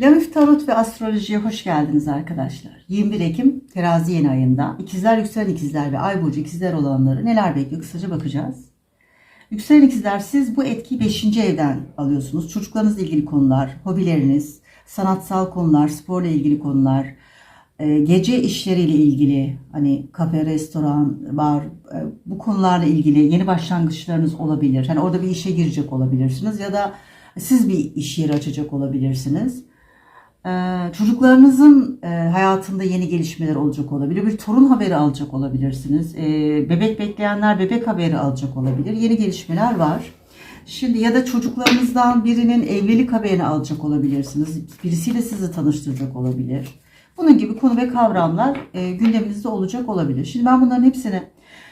Lamif Tarot ve Astroloji'ye hoş geldiniz arkadaşlar. 21 Ekim terazi yeni ayında ikizler, yükselen ikizler ve ay burcu ikizler olanları neler bekliyor kısaca bakacağız. Yükselen ikizler siz bu etkiyi 5. evden alıyorsunuz. Çocuklarınızla ilgili konular, hobileriniz, sanatsal konular, sporla ilgili konular, e, gece işleriyle ilgili hani kafe, restoran, bar e, bu konularla ilgili yeni başlangıçlarınız olabilir. Hani orada bir işe girecek olabilirsiniz ya da siz bir iş yeri açacak olabilirsiniz. Ee, çocuklarınızın e, hayatında yeni gelişmeler olacak olabilir. Bir torun haberi alacak olabilirsiniz. Ee, bebek bekleyenler bebek haberi alacak olabilir. Yeni gelişmeler var. Şimdi ya da çocuklarınızdan birinin evlilik haberini alacak olabilirsiniz. Birisiyle sizi tanıştıracak olabilir. Bunun gibi konu ve kavramlar e, gündeminizde olacak olabilir. Şimdi ben bunların hepsini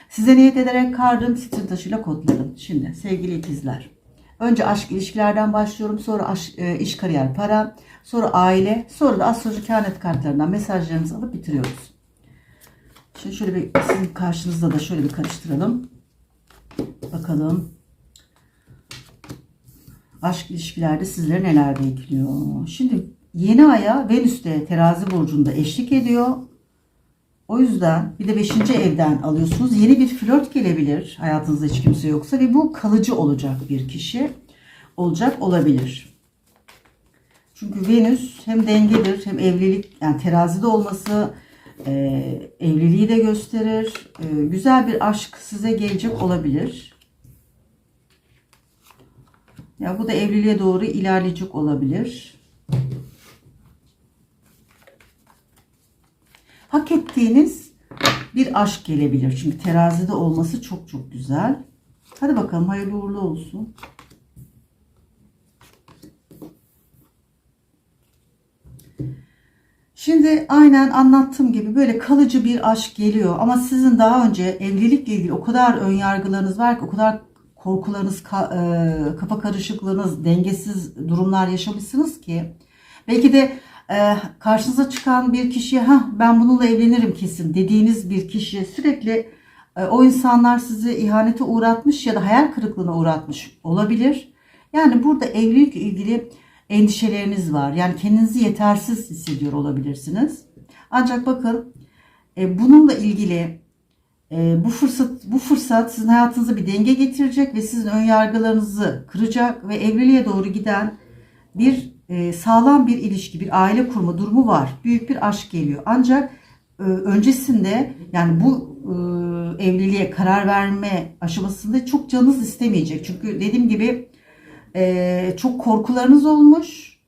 size niyet ederek kardım, sitrin taşıyla kodladım. Şimdi sevgili ikizler. Önce aşk ilişkilerden başlıyorum. Sonra aşk, e, iş, kariyer, para. Sonra aile. Sonra da astroloji kehanet kartlarından mesajlarımızı alıp bitiriyoruz. Şimdi şöyle bir sizin karşınızda da şöyle bir karıştıralım. Bakalım. Aşk ilişkilerde sizlere neler bekliyor? Şimdi yeni aya Venüs'te terazi burcunda eşlik ediyor. O yüzden bir de 5. evden alıyorsunuz. Yeni bir flört gelebilir hayatınızda hiç kimse yoksa ve bu kalıcı olacak bir kişi olacak olabilir. Çünkü Venüs hem dengedir hem evlilik yani terazide olması e, evliliği de gösterir. E, güzel bir aşk size gelecek olabilir. Ya bu da evliliğe doğru ilerleyecek olabilir. Hak ettiğiniz bir aşk gelebilir. Çünkü terazide olması çok çok güzel. Hadi bakalım hayırlı uğurlu olsun. Şimdi aynen anlattığım gibi böyle kalıcı bir aşk geliyor ama sizin daha önce evlilikle ilgili o kadar ön yargılarınız var ki o kadar korkularınız, kafa karışıklığınız, dengesiz durumlar yaşamışsınız ki belki de e, karşınıza çıkan bir kişiye ha ben bununla evlenirim kesin dediğiniz bir kişiye sürekli e, o insanlar sizi ihanete uğratmış ya da hayal kırıklığına uğratmış olabilir. Yani burada evlilikle ilgili endişeleriniz var. Yani kendinizi yetersiz hissediyor olabilirsiniz. Ancak bakın e, bununla ilgili bu fırsat bu fırsat sizin hayatınıza bir denge getirecek ve sizin ön yargılarınızı kıracak ve evliliğe doğru giden bir sağlam bir ilişki, bir aile kurma durumu var. Büyük bir aşk geliyor. Ancak e, öncesinde yani bu e, evliliğe karar verme aşamasında çok canınız istemeyecek. Çünkü dediğim gibi e, çok korkularınız olmuş,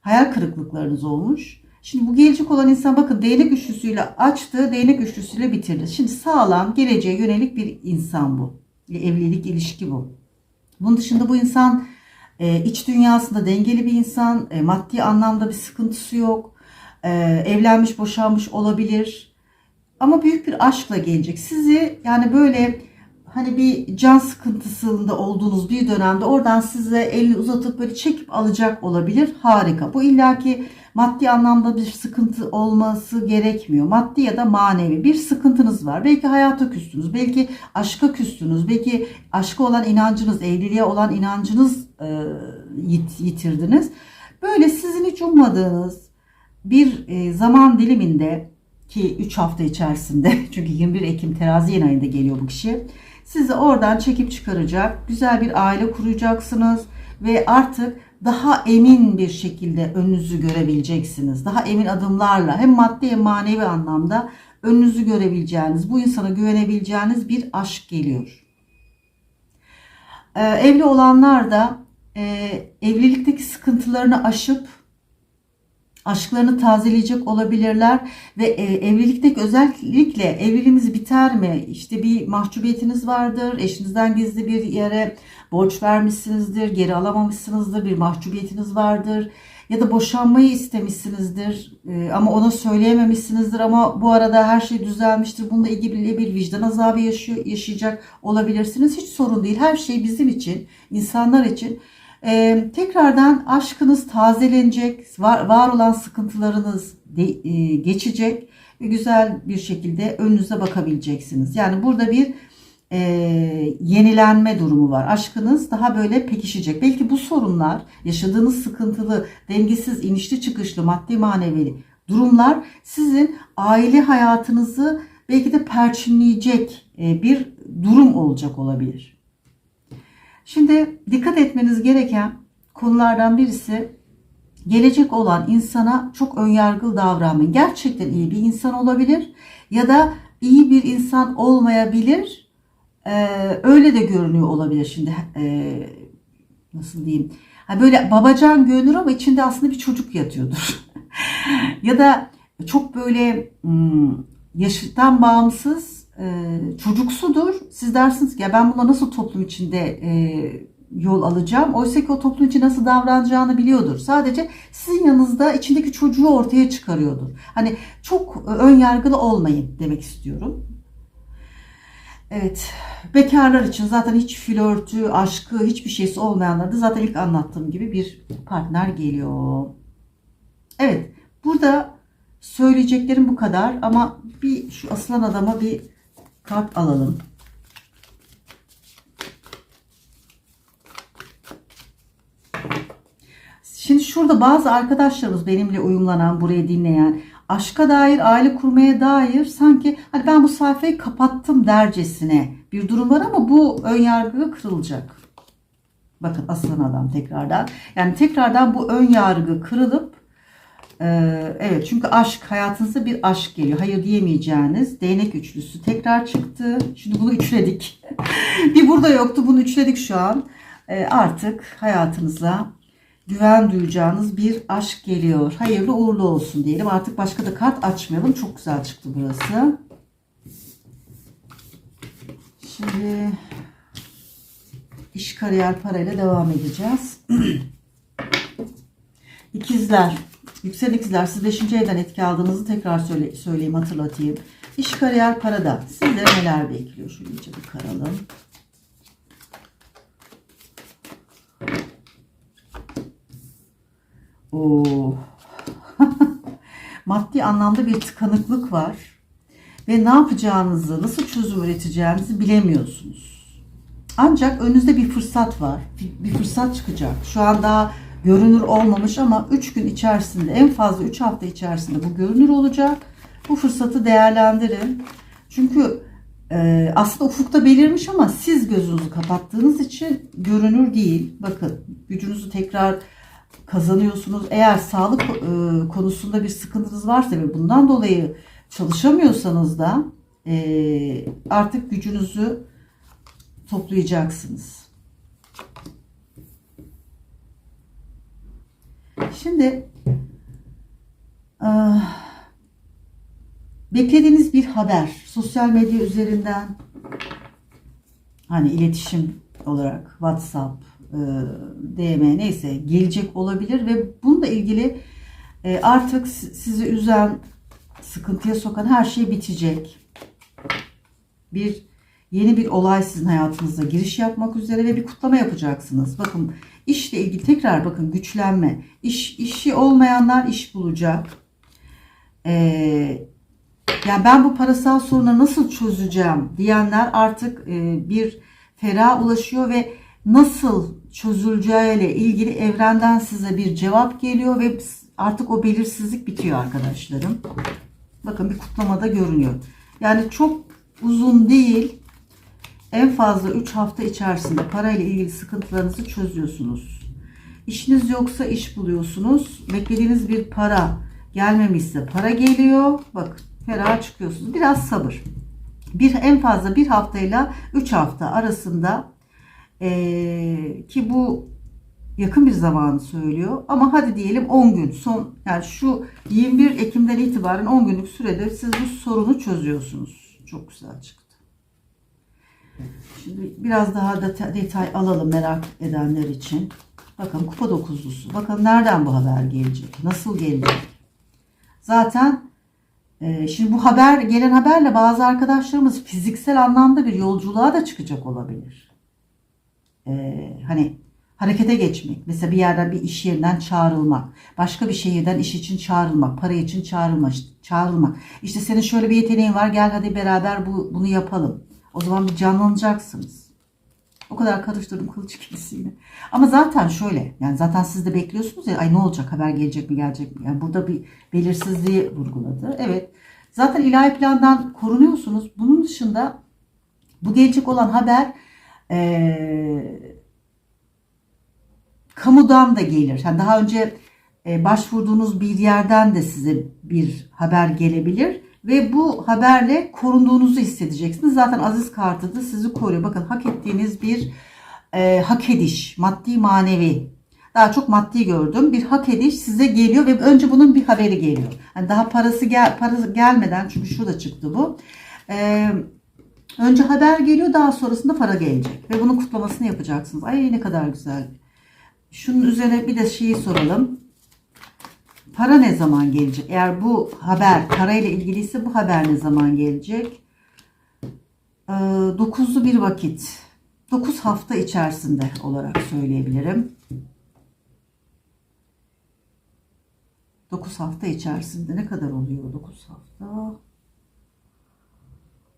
hayal kırıklıklarınız olmuş. Şimdi bu gelecek olan insan bakın değnek üçlüsüyle açtı, değnek üçlüsüyle bitirdi. Şimdi sağlam, geleceğe yönelik bir insan bu. Evlilik, ilişki bu. Bunun dışında bu insan e, iç dünyasında dengeli bir insan, e, maddi anlamda bir sıkıntısı yok. E, evlenmiş, boşanmış olabilir. Ama büyük bir aşkla gelecek. Sizi yani böyle hani bir can sıkıntısında olduğunuz bir dönemde oradan size elini uzatıp böyle çekip alacak olabilir. Harika. Bu illaki maddi anlamda bir sıkıntı olması gerekmiyor. Maddi ya da manevi bir sıkıntınız var. Belki hayata küstünüz, belki aşka küstünüz, belki aşka olan inancınız, evliliğe olan inancınız e, yit, yitirdiniz. Böyle sizin hiç ummadığınız bir e, zaman diliminde ki 3 hafta içerisinde çünkü 21 Ekim terazi yeni ayında geliyor bu kişi. Sizi oradan çekip çıkaracak, güzel bir aile kuracaksınız ve artık daha emin bir şekilde önünüzü görebileceksiniz. Daha emin adımlarla hem maddi hem manevi anlamda önünüzü görebileceğiniz, bu insana güvenebileceğiniz bir aşk geliyor. Ee, evli olanlar da e, evlilikteki sıkıntılarını aşıp aşklarını tazeleyecek olabilirler ve e, evlilikteki özellikle evliliğimiz biter mi? İşte bir mahcubiyetiniz vardır, eşinizden gizli bir yere borç vermişsinizdir, geri alamamışsınızdır, bir mahcubiyetiniz vardır ya da boşanmayı istemişsinizdir e, ama ona söyleyememişsinizdir ama bu arada her şey düzelmiştir. Bununla ilgili bir vicdan azabı yaşıyor, yaşayacak olabilirsiniz. Hiç sorun değil. Her şey bizim için, insanlar için ee, tekrardan aşkınız tazelenecek, var, var olan sıkıntılarınız de, e, geçecek ve güzel bir şekilde önünüze bakabileceksiniz. Yani burada bir e, yenilenme durumu var. Aşkınız daha böyle pekişecek. Belki bu sorunlar, yaşadığınız sıkıntılı, dengesiz, inişli çıkışlı, maddi manevi durumlar sizin aile hayatınızı belki de perçinleyecek e, bir durum olacak olabilir. Şimdi dikkat etmeniz gereken konulardan birisi gelecek olan insana çok önyargılı davranmayın. Gerçekten iyi bir insan olabilir ya da iyi bir insan olmayabilir. Ee, öyle de görünüyor olabilir şimdi. Ee, nasıl diyeyim? Ha böyle babacan görünür ama içinde aslında bir çocuk yatıyordur. ya da çok böyle hmm, yaşıttan bağımsız çocuksudur. Siz dersiniz ki ya ben buna nasıl toplum içinde e, yol alacağım. Oysa ki o toplum için nasıl davranacağını biliyordur. Sadece sizin yanınızda içindeki çocuğu ortaya çıkarıyordur. Hani çok ön yargılı olmayın demek istiyorum. Evet, bekarlar için zaten hiç flörtü, aşkı, hiçbir şeysi olmayanlarda zaten ilk anlattığım gibi bir partner geliyor. Evet, burada söyleyeceklerim bu kadar ama bir şu aslan adama bir kart alalım. Şimdi şurada bazı arkadaşlarımız benimle uyumlanan, burayı dinleyen, aşka dair, aile kurmaya dair sanki hani ben bu sayfayı kapattım dercesine bir durum var ama bu ön yargı kırılacak. Bakın aslan adam tekrardan. Yani tekrardan bu ön yargı kırılıp e, evet çünkü aşk hayatınızda bir aşk geliyor. Hayır diyemeyeceğiniz değnek üçlüsü tekrar çıktı. Şimdi bunu üçledik. bir burada yoktu bunu üçledik şu an. E, artık hayatınıza güven duyacağınız bir aşk geliyor. Hayırlı uğurlu olsun diyelim. Artık başka da kart açmayalım. Çok güzel çıktı burası. Şimdi iş kariyer parayla devam edeceğiz. İkizler. Yüksel ikizler siz 5. evden etki aldığınızı tekrar söyle, söyleyeyim hatırlatayım. İş kariyer parada sizlere neler bekliyor? Şöyle iyice bakalım. Oo. Maddi anlamda bir tıkanıklık var. Ve ne yapacağınızı, nasıl çözüm üreteceğinizi bilemiyorsunuz. Ancak önünüzde bir fırsat var. Bir fırsat çıkacak. Şu an daha görünür olmamış ama 3 gün içerisinde, en fazla 3 hafta içerisinde bu görünür olacak. Bu fırsatı değerlendirin. Çünkü e, aslında ufukta belirmiş ama siz gözünüzü kapattığınız için görünür değil. Bakın gücünüzü tekrar kazanıyorsunuz. Eğer sağlık e, konusunda bir sıkıntınız varsa ve bundan dolayı çalışamıyorsanız da e, artık gücünüzü toplayacaksınız. Şimdi e, beklediğiniz bir haber sosyal medya üzerinden hani iletişim olarak WhatsApp, e, DM neyse gelecek olabilir ve bununla ilgili e, artık sizi üzen, sıkıntıya sokan her şey bitecek. Bir yeni bir olay sizin hayatınızda giriş yapmak üzere ve bir kutlama yapacaksınız. Bakın işle ilgili tekrar bakın güçlenme. İş, işi olmayanlar iş bulacak. Ee, yani ben bu parasal sorunu nasıl çözeceğim diyenler artık e, bir ferah ulaşıyor ve nasıl çözüleceğiyle ilgili evrenden size bir cevap geliyor ve artık o belirsizlik bitiyor arkadaşlarım. Bakın bir kutlamada görünüyor. Yani çok uzun değil. En fazla 3 hafta içerisinde parayla ilgili sıkıntılarınızı çözüyorsunuz. İşiniz yoksa iş buluyorsunuz. Beklediğiniz bir para gelmemişse para geliyor. Bak ferah çıkıyorsunuz. Biraz sabır. Bir en fazla bir haftayla 3 hafta arasında ee, ki bu yakın bir zamanı söylüyor. Ama hadi diyelim 10 gün son yani şu 21 Ekim'den itibaren 10 günlük sürede siz bu sorunu çözüyorsunuz. Çok güzel çıktı. Şimdi biraz daha detay, alalım merak edenler için. Bakın kupa dokuzlusu. Bakın nereden bu haber gelecek? Nasıl gelecek? Zaten e, şimdi bu haber gelen haberle bazı arkadaşlarımız fiziksel anlamda bir yolculuğa da çıkacak olabilir e, hani harekete geçmek. Mesela bir yerden bir iş yerinden çağrılmak. Başka bir şehirden iş için çağrılmak. Para için çağrılmak. çağrılmak. İşte senin şöyle bir yeteneğin var gel hadi beraber bu, bunu yapalım. O zaman bir canlanacaksınız. O kadar karıştırdım kılıç ikilisiyle. Ama zaten şöyle yani zaten siz de bekliyorsunuz ya ay ne olacak haber gelecek mi gelecek mi? Yani burada bir belirsizliği vurguladı. Evet zaten ilahi plandan korunuyorsunuz. Bunun dışında bu gelecek olan haber eee, kamudan da gelir. Yani daha önce başvurduğunuz bir yerden de size bir haber gelebilir ve bu haberle korunduğunuzu hissedeceksiniz. Zaten aziz kartı da sizi koruyor. Bakın hak ettiğiniz bir e, hak ediş, maddi manevi. Daha çok maddi gördüm. Bir hak ediş size geliyor ve önce bunun bir haberi geliyor. Yani daha parası gel parası gelmeden çünkü şurada çıktı bu. E, önce haber geliyor, daha sonrasında para gelecek ve bunun kutlamasını yapacaksınız. Ay ne kadar güzel. Şunun üzerine bir de şeyi soralım. Para ne zaman gelecek? Eğer bu haber parayla ilgiliyse bu haber ne zaman gelecek? Ee, dokuzlu bir vakit. 9 hafta içerisinde olarak söyleyebilirim. 9 hafta içerisinde ne kadar oluyor 9 hafta?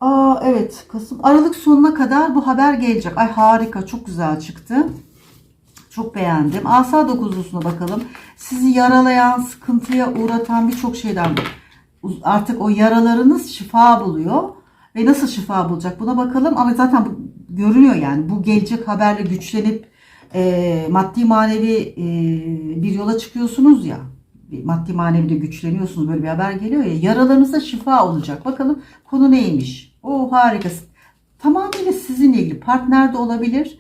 Aa evet Kasım Aralık sonuna kadar bu haber gelecek. Ay harika çok güzel çıktı. Çok beğendim. Asa dokuzlusuna bakalım. Sizi yaralayan, sıkıntıya uğratan birçok şeyden artık o yaralarınız şifa buluyor. Ve nasıl şifa bulacak buna bakalım. Ama zaten bu görünüyor yani. Bu gelecek haberle güçlenip e, maddi manevi e, bir yola çıkıyorsunuz ya. Maddi manevi de güçleniyorsunuz. Böyle bir haber geliyor ya. Yaralarınızda şifa olacak. Bakalım konu neymiş? O harikasın. Tamamıyla sizinle ilgili. Partner de olabilir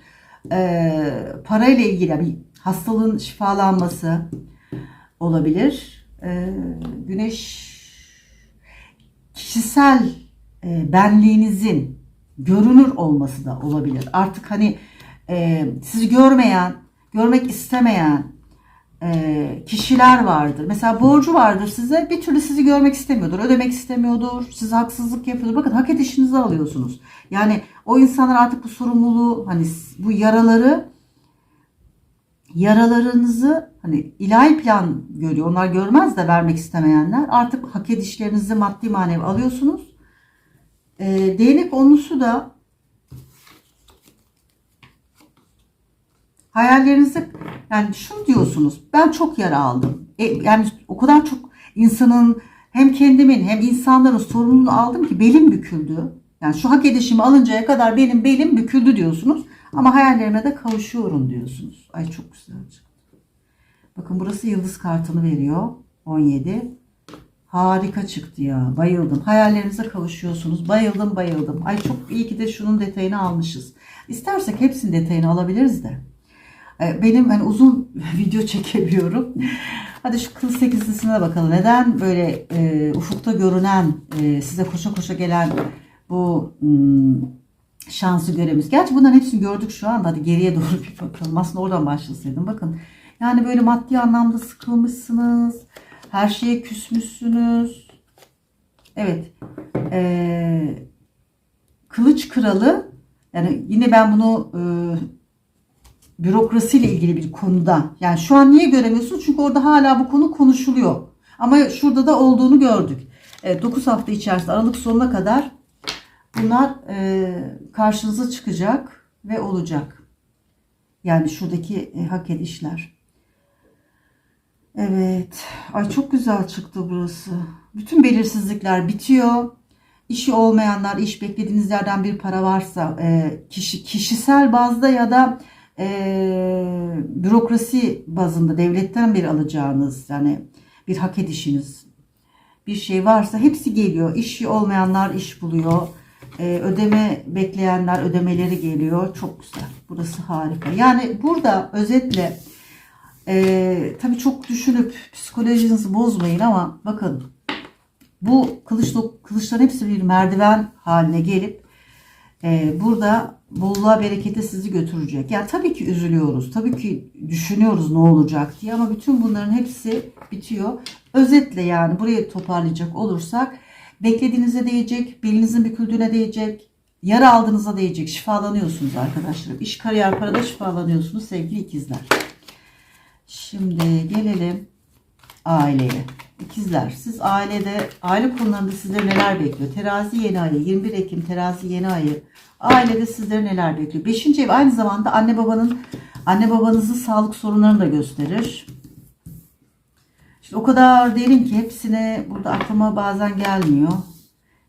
e, parayla ilgili bir hastalığın şifalanması olabilir. E, güneş kişisel e, benliğinizin görünür olması da olabilir. Artık hani e, sizi görmeyen, görmek istemeyen kişiler vardır. Mesela borcu vardır size bir türlü sizi görmek istemiyordur, ödemek istemiyordur, size haksızlık yapıyordur. Bakın hak edişinizi alıyorsunuz. Yani o insanlar artık bu sorumluluğu hani bu yaraları yaralarınızı hani ilahi plan görüyor. Onlar görmez de vermek istemeyenler artık hak edişlerinizi maddi manevi alıyorsunuz. E, değnek onlusu da hayallerinizi yani şunu diyorsunuz ben çok yara aldım. E, yani o kadar çok insanın hem kendimin hem insanların sorumluluğunu aldım ki belim büküldü. Yani şu hak edişimi alıncaya kadar benim belim büküldü diyorsunuz. Ama hayallerime de kavuşuyorum diyorsunuz. Ay çok güzel çıktı. Bakın burası yıldız kartını veriyor. 17. Harika çıktı ya. Bayıldım. Hayallerinize kavuşuyorsunuz. Bayıldım bayıldım. Ay çok iyi ki de şunun detayını almışız. İstersek hepsinin detayını alabiliriz de. E, benim hani uzun video çekemiyorum. Hadi şu kıl sekizlisine bakalım. Neden böyle e, ufukta görünen, e, size koşa koşa gelen bu hmm, şansı göremiyoruz. Gerçi bunların hepsini gördük şu anda. Hadi geriye doğru bir bakalım. Aslında oradan başlasaydım. Bakın yani böyle maddi anlamda sıkılmışsınız. Her şeye küsmüşsünüz. Evet. Ee, Kılıç Kralı yani yine ben bunu e, bürokrasiyle ilgili bir konuda. Yani şu an niye göremiyorsunuz? Çünkü orada hala bu konu konuşuluyor. Ama şurada da olduğunu gördük. Evet, 9 hafta içerisinde Aralık sonuna kadar bunlar e, karşınıza çıkacak ve olacak. Yani şuradaki e, hak edişler. Evet. Ay çok güzel çıktı burası. Bütün belirsizlikler bitiyor. İşi olmayanlar, iş beklediğiniz yerden bir para varsa, e, kişi kişisel bazda ya da e, bürokrasi bazında devletten bir alacağınız yani bir hak edişiniz bir şey varsa hepsi geliyor. İşi olmayanlar iş buluyor. E, ödeme bekleyenler ödemeleri geliyor. Çok güzel. Burası harika. Yani burada özetle e, tabii çok düşünüp psikolojinizi bozmayın ama bakın bu kılıç, kılıçların hepsi bir merdiven haline gelip e, burada bolluğa berekete sizi götürecek. Yani tabii ki üzülüyoruz. Tabii ki düşünüyoruz ne olacak diye ama bütün bunların hepsi bitiyor. Özetle yani burayı toparlayacak olursak beklediğinize değecek, belinizin büküldüğüne değecek, yara aldığınıza değecek. Şifalanıyorsunuz arkadaşlar. İş, kariyer, parada şifalanıyorsunuz sevgili ikizler. Şimdi gelelim aileye. İkizler siz ailede aile konularında sizleri neler bekliyor? Terazi yeni ayı 21 Ekim terazi yeni ayı ailede sizleri neler bekliyor? Beşinci ev aynı zamanda anne babanın anne babanızın sağlık sorunlarını da gösterir. Şimdi o kadar derin ki hepsine burada aklıma bazen gelmiyor.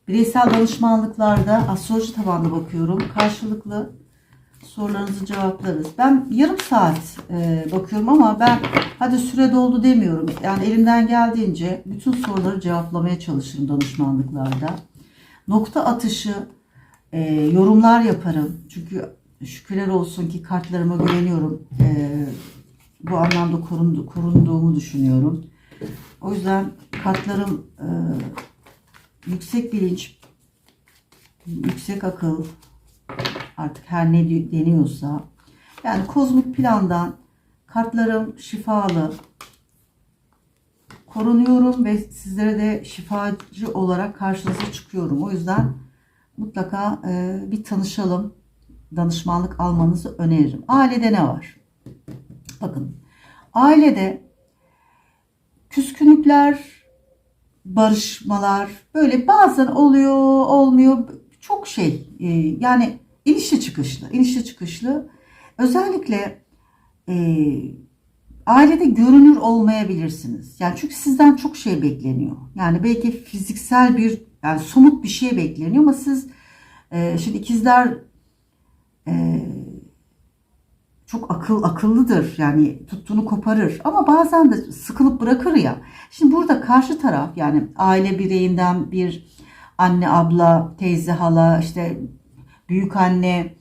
Bireysel danışmanlıklarda astroloji tabanlı bakıyorum. Karşılıklı sorularınızı cevaplarız. Ben yarım saat e, bakıyorum ama ben hadi süre doldu demiyorum. Yani elimden geldiğince bütün soruları cevaplamaya çalışırım danışmanlıklarda. Nokta atışı e, yorumlar yaparım. Çünkü şükürler olsun ki kartlarıma güveniyorum. E, bu anlamda korundu, korunduğumu düşünüyorum. O yüzden kartlarım e, yüksek bilinç, yüksek akıl, artık her ne deniyorsa yani kozmik plandan kartlarım şifalı korunuyorum ve sizlere de şifacı olarak karşınıza çıkıyorum. O yüzden mutlaka e, bir tanışalım. Danışmanlık almanızı öneririm. Ailede ne var? Bakın ailede küskünlükler, barışmalar böyle bazen oluyor, olmuyor. Çok şey e, yani inişli çıkışlı, inişli çıkışlı. Özellikle e, ailede görünür olmayabilirsiniz. Yani çünkü sizden çok şey bekleniyor. Yani belki fiziksel bir, yani somut bir şey bekleniyor ama siz e, şimdi ikizler e, çok akıl akıllıdır. Yani tuttuğunu koparır. Ama bazen de sıkılıp bırakır ya. Şimdi burada karşı taraf yani aile bireyinden bir anne, abla, teyze, hala, işte büyük anne,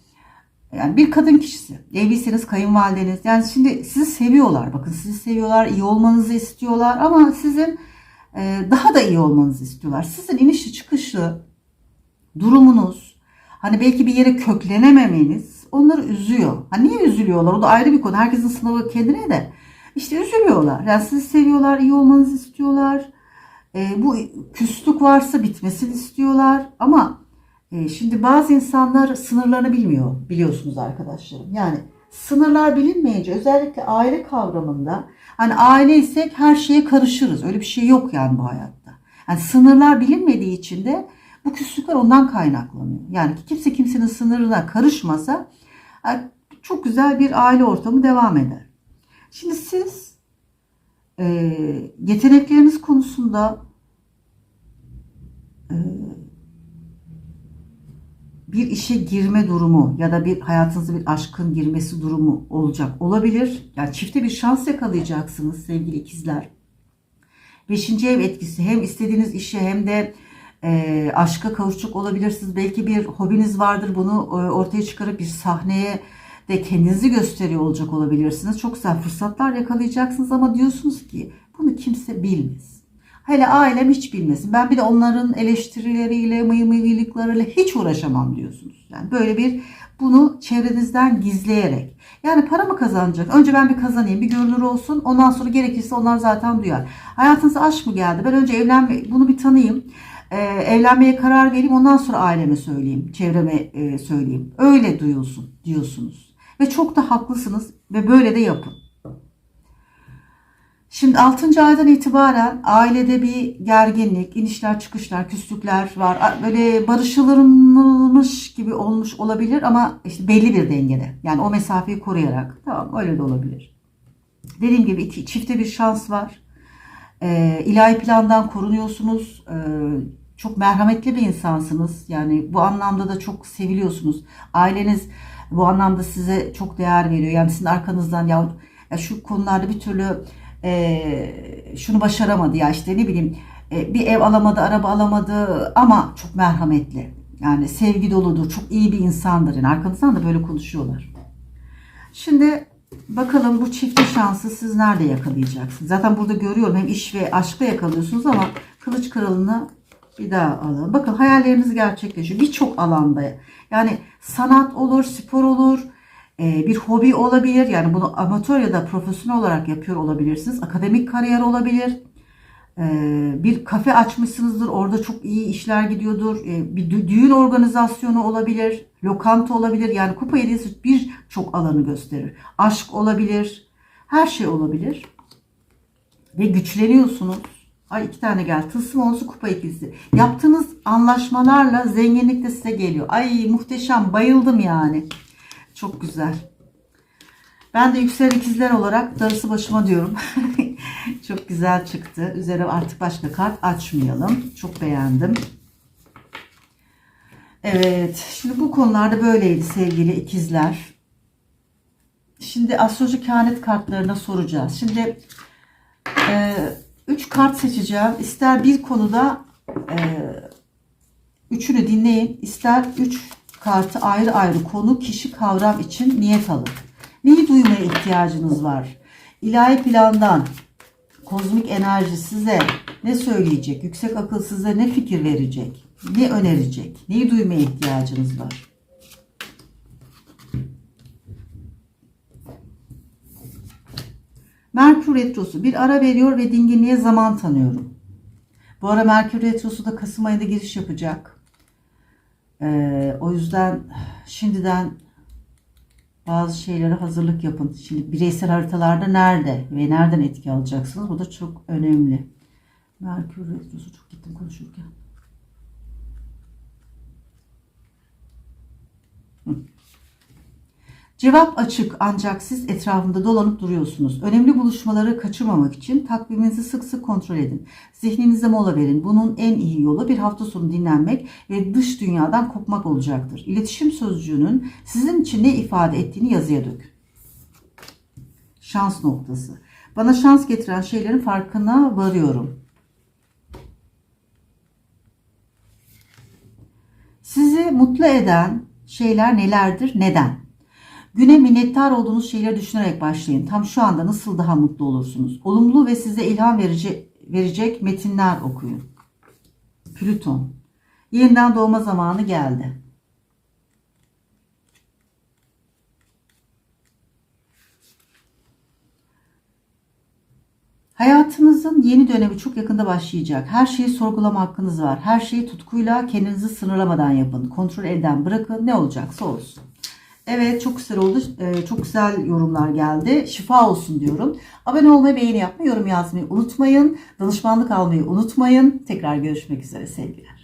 yani bir kadın kişisi. Evliyseniz kayınvalideniz. Yani şimdi sizi seviyorlar. Bakın sizi seviyorlar. iyi olmanızı istiyorlar. Ama sizin e, daha da iyi olmanızı istiyorlar. Sizin inişli çıkışlı durumunuz. Hani belki bir yere köklenememeniz onları üzüyor. Hani niye üzülüyorlar? O da ayrı bir konu. Herkesin sınavı kendine de. İşte üzülüyorlar. Yani sizi seviyorlar. iyi olmanızı istiyorlar. E, bu küslük varsa bitmesini istiyorlar. Ama şimdi bazı insanlar sınırlarını bilmiyor biliyorsunuz arkadaşlarım. Yani sınırlar bilinmeyince özellikle aile kavramında hani aileysek her şeye karışırız. Öyle bir şey yok yani bu hayatta. Yani sınırlar bilinmediği için de bu küslükler ondan kaynaklanıyor. Yani kimse kimsenin sınırına karışmasa yani çok güzel bir aile ortamı devam eder. Şimdi siz e, yetenekleriniz konusunda e, bir işe girme durumu ya da bir hayatınıza bir aşkın girmesi durumu olacak olabilir. Yani çifte bir şans yakalayacaksınız sevgili ikizler. Beşinci ev etkisi hem istediğiniz işe hem de e, aşka kavuşacak olabilirsiniz. Belki bir hobiniz vardır bunu e, ortaya çıkarıp bir sahneye de kendinizi gösteriyor olacak olabilirsiniz. Çok güzel fırsatlar yakalayacaksınız ama diyorsunuz ki bunu kimse bilmez. Hele ailem hiç bilmesin. Ben bir de onların eleştirileriyle, mıymıylıklarıyla hiç uğraşamam diyorsunuz. Yani böyle bir bunu çevrenizden gizleyerek. Yani para mı kazanacak? Önce ben bir kazanayım, bir görünür olsun. Ondan sonra gerekirse onlar zaten duyar. Hayatınıza aşk mı geldi? Ben önce evlenme, bunu bir tanıyayım. Ee, evlenmeye karar vereyim. Ondan sonra aileme söyleyeyim, çevreme e, söyleyeyim. Öyle duyulsun diyorsunuz. Ve çok da haklısınız ve böyle de yapın. Şimdi 6. aydan itibaren ailede bir gerginlik, inişler çıkışlar, küslükler var. Böyle barışılırmış gibi olmuş olabilir ama işte belli bir dengede. Yani o mesafeyi koruyarak. Tamam öyle de olabilir. Dediğim gibi iki, çifte bir şans var. Ee, ilahi plandan korunuyorsunuz. Ee, çok merhametli bir insansınız. Yani bu anlamda da çok seviliyorsunuz. Aileniz bu anlamda size çok değer veriyor. Yani sizin arkanızdan ya, ya şu konularda bir türlü e, şunu başaramadı ya işte ne bileyim e, bir ev alamadı, araba alamadı ama çok merhametli. Yani sevgi doludur, çok iyi bir insandır. Yani arkanızdan da böyle konuşuyorlar. Şimdi bakalım bu çifte şansı siz nerede yakalayacaksınız? Zaten burada görüyorum hem iş ve aşkta yakalıyorsunuz ama kılıç kralını bir daha alın. Bakın hayalleriniz gerçekleşiyor. Birçok alanda. Yani sanat olur, spor olur, bir hobi olabilir. Yani bunu amatör ya da profesyonel olarak yapıyor olabilirsiniz. Akademik kariyer olabilir. Ee, bir kafe açmışsınızdır. Orada çok iyi işler gidiyordur. Ee, bir düğün organizasyonu olabilir. Lokanta olabilir. Yani kupa hediyesi birçok alanı gösterir. Aşk olabilir. Her şey olabilir. Ve güçleniyorsunuz. Ay iki tane gel. Tılsım olsun kupa ikisi. Yaptığınız anlaşmalarla zenginlik de size geliyor. Ay muhteşem. Bayıldım yani. Çok güzel. Ben de yükselen ikizler olarak darısı başıma diyorum. Çok güzel çıktı. Üzerine artık başka kart açmayalım. Çok beğendim. Evet. Şimdi bu konularda böyleydi sevgili ikizler. Şimdi astroloji kehanet kartlarına soracağız. Şimdi e, üç kart seçeceğim. İster bir konuda e, üçünü dinleyin. İster üç kartı ayrı ayrı konu, kişi, kavram için niyet alın. Neyi duymaya ihtiyacınız var? İlahi plandan, kozmik enerji size ne söyleyecek? Yüksek akıl size ne fikir verecek? Ne önerecek? Neyi duymaya ihtiyacınız var? Merkür Retrosu bir ara veriyor ve dinginliğe zaman tanıyorum. Bu ara Merkür Retrosu da Kasım ayında giriş yapacak. Ee, o yüzden şimdiden bazı şeylere hazırlık yapın. Şimdi bireysel haritalarda nerede ve nereden etki alacaksınız? Bu da çok önemli. Merkür Retrosu çok gittim konuşurken. Cevap açık ancak siz etrafında dolanıp duruyorsunuz. Önemli buluşmaları kaçırmamak için takviminizi sık sık kontrol edin. Zihninize mola verin. Bunun en iyi yolu bir hafta sonu dinlenmek ve dış dünyadan kopmak olacaktır. İletişim sözcüğünün sizin için ne ifade ettiğini yazıya dökün. Şans noktası. Bana şans getiren şeylerin farkına varıyorum. Sizi mutlu eden şeyler nelerdir? Neden? Güne minnettar olduğunuz şeyleri düşünerek başlayın. Tam şu anda nasıl daha mutlu olursunuz? Olumlu ve size ilham verecek, verecek metinler okuyun. Plüton. Yeniden doğma zamanı geldi. Hayatınızın yeni dönemi çok yakında başlayacak. Her şeyi sorgulama hakkınız var. Her şeyi tutkuyla kendinizi sınırlamadan yapın. Kontrol elden bırakın. Ne olacaksa olsun. Evet çok güzel oldu. Ee, çok güzel yorumlar geldi. Şifa olsun diyorum. Abone olmayı, beğeni yapmayı, yorum yazmayı unutmayın. Danışmanlık almayı unutmayın. Tekrar görüşmek üzere sevgiler.